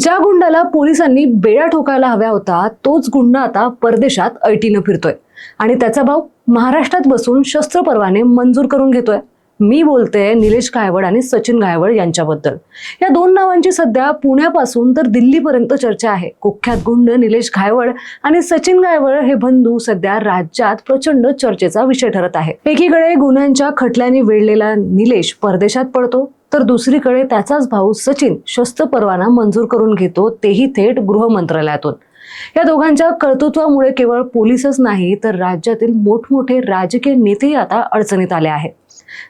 ज्या गुंडाला पोलिसांनी बेडा ठोकायला हव्या होता तोच गुंड आता परदेशात ऐटीनं फिरतोय. आणि त्याचा भाऊ महाराष्ट्रात बसून शस्त्र परवाने मंजूर करून घेतोय. मी बोलते निलेश गायवड आणि सचिन गायवड यांच्याबद्दल. या दोन नावांची सध्या पुण्यापासून तर दिल्लीपर्यंत चर्चा आहे. कुख्यात गुंड निलेश गायवड आणि सचिन गायवड हे बंधू सध्या राज्यात प्रचंड चर्चेचा विषय ठरत आहे. एकीकडे गुन्ह्यांच्या खटल्याने वेढलेला निलेश परदेशात पडतो तर दुसरीकडे त्याचाच भाऊ सचिन शस्त्र परवाना मंजूर करून घेतो तेही थेट गृह मंत्रालयातून. या दोघांच्या कर्तृत्वामुळे केवळ पोलीसच नाही तर राज्यातील मोठमोठे राजकीय नेतेही आता अडचणीत आले आहेत.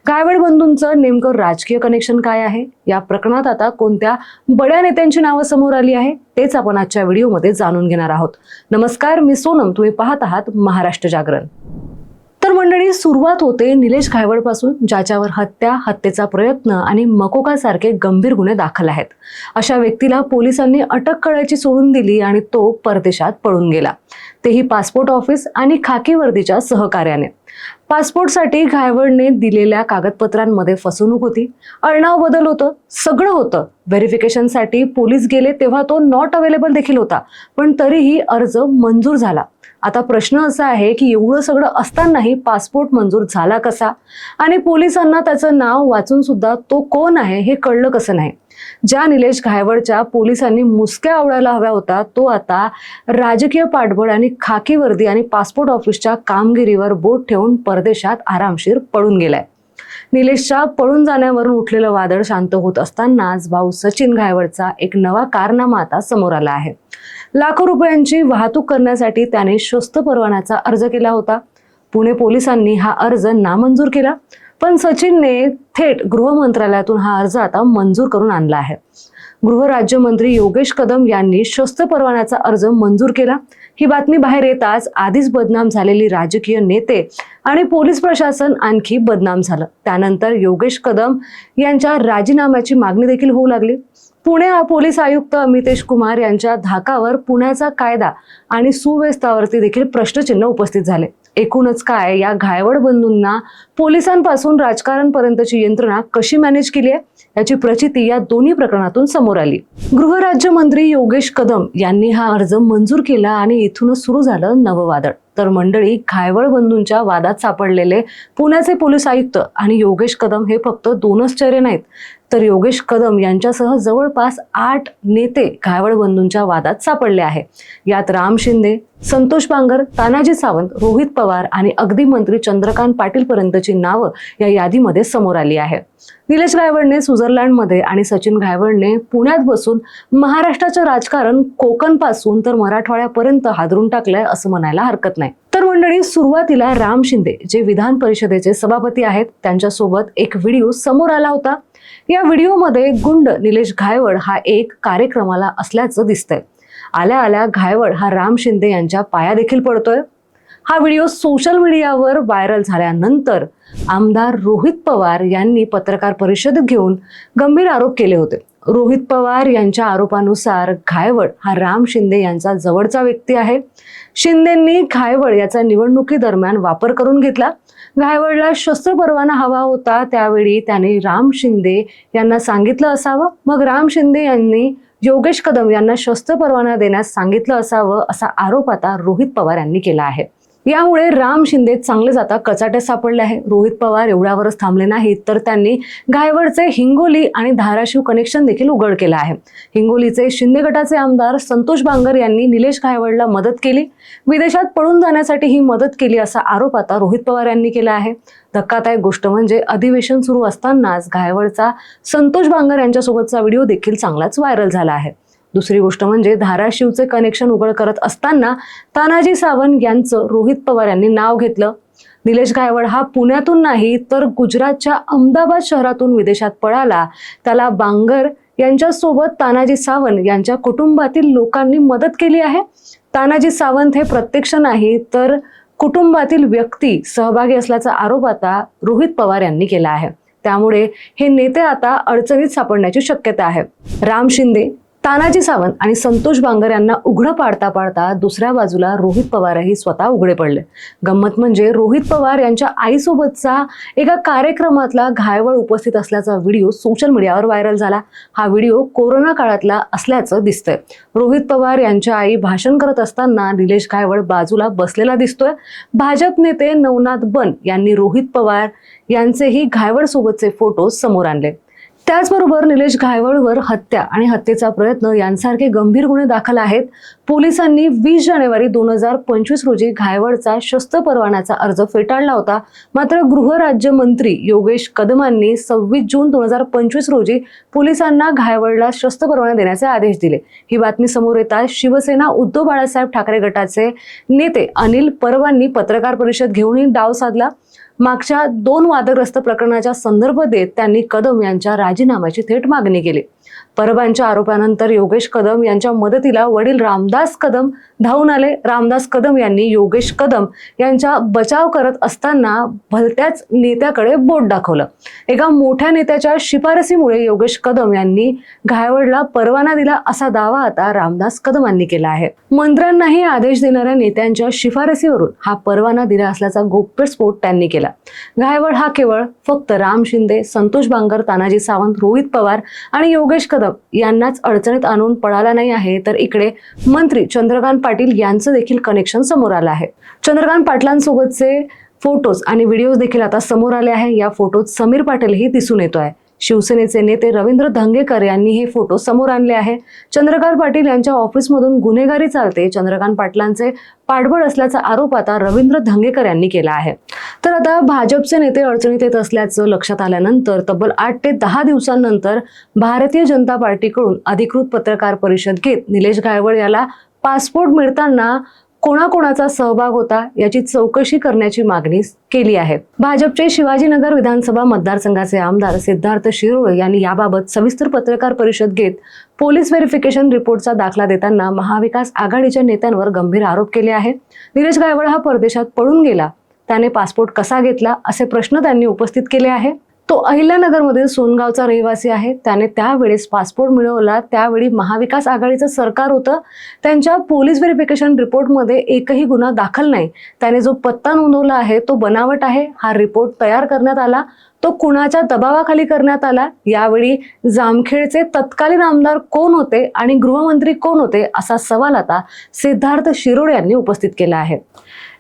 गायवड बंधूंचं नेमकं राजकीय कनेक्शन काय आहे? या प्रकरणात आता कोणत्या बड्या नेत्यांची नावं समोर आली आहे? तेच आपण आजच्या व्हिडिओमध्ये जाणून घेणार आहोत. नमस्कार मी सोनम. तुम्ही पाहत आहात महाराष्ट्र जागरण. तर मंडळी सुरुवात होते निलेश घायवडपासून ज्याच्यावर हत्या हत्येचा प्रयत्न आणि मकोकासारखे गंभीर गुन्हे दाखल आहेत. अशा व्यक्तीला पोलिसांनी अटक करायची सोडून दिली आणि तो परदेशात पळून गेला. तेही पासपोर्ट ऑफिस आणि खाकी वर्दीच्या सहकार्याने. पासपोर्टसाठी घायवडने दिलेल्या कागदपत्रांमध्ये फसवणूक होती. अळनाव बदल होतं. सगळं होतं. व्हेरिफिकेशनसाठी पोलीस गेले तेव्हा तो नॉट अवेलेबल देखील होता. पण तरीही अर्ज मंजूर झाला. आता प्रश्न असा आहे की एवढं सगळं असतानाही पासपोर्ट मंजूर झाला कसा? आणि पोलिसांना त्याचं नाव वाचून सुद्धा तो कोण आहे हे कळलं कसं नाही? ज्या निलेश घायवडच्या पोलिसांनी मुसक्या आवडायला हव्या होता तो आता राजकीय पाठबळ आणि खाकी वर्दी आणि पासपोर्ट ऑफिसच्या कामगिरीवर बोट ठेवून परदेशात आरामशीर पळून गेलाय. निलेशच्या पळून जाण्यावरून उठलेलं वादळ शांत होत असतानाच भाऊ सचिन घायवडचा एक नवा कारनामा आता समोर आला आहे. लाखो रुपयांची वाहतूक करण्यासाठी त्याने शस्त्र परवान्याचा अर्ज केला होता. पुणे पोलिसांनी हा अर्ज नामंजूर केला. पण सचिनने थेट गृह मंत्रालयातून हा अर्ज आता मंजूर करून आणला आहे. गृहराज्यमंत्री योगेश कदम यांनी शस्त्र परवान्याचा अर्ज मंजूर केला. ही बातमी बाहेर येताच आधीच बदनाम झालेली राजकीय नेते आणि पोलीस प्रशासन आणखी बदनाम झालं. त्यानंतर योगेश कदम यांच्या राजीनाम्याची मागणी देखील होऊ लागली. पुणे पोलीस आयुक्त अमितेश कुमार यांच्या धाकावर पुण्याचा कायदा आणि सुव्यवस्थावरती देखील प्रश्नचिन्ह उपस्थित झाले. एकूणच काय या घायवड बंधूंना पोलिसांपासून राजकारणपर्यंतची यंत्रणा कशी मॅनेज केली आहे याची प्रचिती या दोन्ही प्रकरणातून समोर आली. गृहराज्यमंत्री योगेश कदम यांनी हा अर्ज मंजूर केला आणि इथूनच सुरू झालं नववादळ. तर मंडळी घायवळ बंधूंच्या वादात सापडलेले पुण्याचे पोलीस आयुक्त आणि योगेश कदम हे फक्त दोनच चेहरे नाहीत तर योगेश कदम यांच्यासह जवळपास आठ नेते घायवळ बंधूंच्या वादात सापडले आहे. यात राम शिंदे संतोष बांगर तानाजी सावंत रोहित पवार आणि अगदी मंत्री चंद्रकांत पाटील पर्यंतची नावं या यादीमध्ये समोर आली आहे. निलेश गायवडने स्वित्झर्लंडमध्ये आणि सचिन गायवडने पुण्यात बसून महाराष्ट्राचं राजकारण कोकणपासून तर मराठवाड्यापर्यंत हादरून टाकलंय असं म्हणायला हरकत नाही. तर मंडळी सुरुवातीला राम शिंदे जे विधान परिषदेचे सभापती आहेत त्यांच्यासोबत एक व्हिडिओ समोर आला होता. या व्हिडिओमध्ये गुंड निलेश घायवड हा एक कार्यक्रमाला असल्याचं दिसतंय. आल्या आल्या घायवड हा राम शिंदे यांच्या पाया देखील पडतोय. हा व्हिडिओ सोशल मीडियावर व्हायरल झाल्यानंतर आमदार रोहित पवार यांनी पत्रकार परिषद घेऊन गंभीर आरोप केले होते. रोहित पवार यांच्या आरोपानुसार घायवड हा राम शिंदे यांचा जवळचा व्यक्ती आहे. शिंदेंनी घायवड याचा निवडणुकीदरम्यान वापर करून घेतला. घायवडला शस्त्र परवाना हवा होता त्यावेळी त्याने राम शिंदे यांना सांगितलं असावं. मग राम शिंदे यांनी योगेश कदम यांना शस्त्र परवाना देण्यास सांगितलं असावं असा आरोप आता रोहित पवार यांनी केला आहे. यामुळे राम शिंदे चांगलेच आता कचाट्यात सापडले आहे. रोहित पवार एवढ्यावरच थांबले नाहीत तर त्यांनी गायवडचे हिंगोली आणि धाराशिव कनेक्शन देखील उघड केलं आहे. हिंगोलीचे शिंदे गटाचे आमदार संतोष बांगर यांनी निलेश गायवडला मदत केली. विदेशात पळून जाण्यासाठी ही मदत केली असा आरोप आता रोहित पवार यांनी केला आहे. धक्कादायक गोष्ट म्हणजे अधिवेशन सुरू असतानाच गायवडचा संतोष बांगर यांच्यासोबतचा व्हिडिओ देखील चांगलाच व्हायरल झाला आहे. दुसरी गोष्ट म्हणजे धाराशिवचे कनेक्शन उघड करत असताना तानाजी सावंत यांचं रोहित पवार यांनी नाव घेतलं. निलेश गायवड हा पुण्यातून नाही तर गुजरातच्या अहमदाबाद शहरातून विदेशात पळाला. त्याला बांगर यांच्यासोबत तानाजी सावंत यांच्या कुटुंबातील लोकांनी मदत केली आहे. तानाजी सावंत हे प्रत्यक्ष नाही तर कुटुंबातील व्यक्ती सहभागी असल्याचा आरोप आता रोहित पवार यांनी केला आहे. त्यामुळे हे नेते आता अडचणीत सापडण्याची शक्यता आहे. राम शिंदे तानाजी सावंत आणि संतोष बांगर यांना उघडं पाडता पाडता दुसऱ्या बाजूला रोहित पवारही स्वतः उघडे पडले. गंमत म्हणजे रोहित पवार यांच्या आईसोबतचा एका कार्यक्रमातला घायवळ उपस्थित असल्याचा व्हिडिओ सोशल मीडियावर व्हायरल झाला. हा व्हिडिओ कोरोना काळातला असल्याचं दिसतंय. रोहित पवार यांच्या आई भाषण करत असताना निलेश घायवळ बाजूला बसलेला दिसतोय. भाजप नेते नवनाथ बन यांनी रोहित पवार यांचेही घायवळ सोबतचे फोटो समोर आणले. त्याचबरोबर निलेश घायवळवर हत्या आणि हत्येचा प्रयत्न यांसारखे गंभीर गुन्हे दाखल आहेत. पोलिसांनी वीस जानेवारी दोन हजार पंचवीस रोजी घायवळचा शस्त्र परवान्याचा अर्ज फेटाळला होता. मात्र गृहराज्यमंत्री योगेश कदमांनी सव्वीस जून दोन हजार पंचवीस रोजी पोलिसांना घायवळला शस्त्र परवाना देण्याचे आदेश दिले. ही बातमी समोर येताच शिवसेना उद्धव बाळासाहेब ठाकरे गटाचे नेते अनिल परवांनी पत्रकार परिषद घेऊनही डाव साधला. मागच्या दोन वादग्रस्त प्रकरणाच्या संदर्भ देत त्यांनी कदम यांच्या राजीनाम्याची थेट मागणी केली. परबांच्या आरोपानंतर योगेश कदम यांच्या मदतीला वडील रामदास कदम धावून आले. रामदास कदम यांनी योगेश कदम यांच्या बचाव करत असताना भलत्याच नेत्याकडे बोट दाखवलं. एका मोठ्या नेत्याच्या शिफारसीमुळे योगेश कदम यांनी घायवडला परवाना दिला असा दावा आता रामदास कदमांनी केला आहे. मंत्र्यांनाही आदेश देणाऱ्या नेत्यांच्या शिफारसीवरून हा परवाना दिला असल्याचा गोप्यस्फोट त्यांनी केला. घायवड हा केवळ फक्त राम शिंदे संतोष बांगर तानाजी सावंत रोहित पवार आणि योगेश कदम यांनाच अडचणीत आणून पळाला नाही आहे तर इकडे मंत्री चंद्रकांत पाटील यांचं देखील कनेक्शन समोर आलं आहे. चंद्रकांत पाटलांसोबतचे फोटोज आणि व्हिडिओज देखील आता समोर आले आहे. या फोटोत समीर पाटीलही दिसून येतो आहे शिवसेनेचे नेते रवींद्र धंगेकर यांनी हे फोटो समोर आणले आहे. चंद्रकांत पाटील यांच्या ऑफिसमधून गुन्हेगारी चालते. चंद्रकांत पाटलांचे पाठबळ असल्याचा आरोप आता रवींद्र धंगेकर यांनी केला आहे. तर आता भाजपचे नेते अडचणीत येत असल्याचं लक्षात आल्यानंतर तब्बल आठ ते दहा दिवसांनंतर भारतीय जनता पार्टीकडून अधिकृत पत्रकार परिषद घेत निलेश गायवळ याला पासपोर्ट मिळताना कोणाकोणाचा सहभाग होता याची चौकशी करण्याची मागणी केली आहे. भाजपचे शिवाजीनगर विधानसभा मतदारसंघाचे आमदार सिद्धार्थ शिरोळे यांनी याबाबत सविस्तर पत्रकार परिषद घेत पोलीस व्हेरिफिकेशन रिपोर्टचा दाखला देताना महाविकास आघाडीच्या नेत्यांवर गंभीर आरोप केले आहे. निलेश गायवळ हा परदेशात पळून गेला. त्याने पासपोर्ट कसा घेतला असे प्रश्न त्यांनी उपस्थित केले आहे. तो अहिल्यानगरमधील सोनगावचा रहिवासी आहे. त्याने त्यावेळेस पासपोर्ट मिळवला. त्यावेळी महाविकास आघाडीचं सरकार होतं. त्यांच्या पोलीस व्हेरिफिकेशन रिपोर्टमध्ये एकही गुन्हा दाखल नाही. त्याने जो पत्ता नोंदवला आहे तो बनावट आहे. हा रिपोर्ट तयार करण्यात आला. तो कुणाच्या दबावाखाली करण्यात आला? यावेळी जामखेडचे तत्कालीन आमदार कोण होते आणि गृहमंत्री कोण होते असा सवाल आता सिद्धार्थ शिरोड यांनी उपस्थित केला आहे.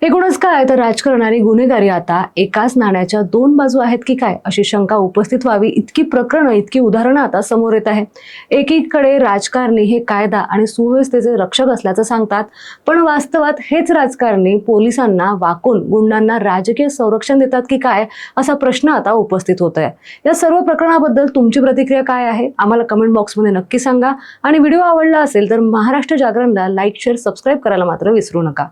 एकूणच काय? तर राजकारण आणि गुन्हेगारी आता एकाच नाण्याच्या दोन बाजू आहेत की काय? अशी शंका उपस्थित व्हावी इतकी प्रकरणं इतकी उदाहरणं आता समोर येत आहे. एकीकडे राजकारणी हे कायदा आणि सुव्यवस्थेचे रक्षक असल्याचं सांगतात पण वास्तवात हेच राजकारणी पोलिसांना वाकून गुंडांना राजकीय संरक्षण देतात की काय असा प्रश्न आता उपस्थित होत आहे. या सर्व प्रकरणाबद्दल तुमची प्रतिक्रिया काय आहे? आम्हाला कमेंट बॉक्समध्ये नक्की सांगा. आणि व्हिडिओ आवडला असेल तर महाराष्ट्र जागरणला लाईक शेअर सबस्क्राईब करायला मात्र विसरू नका.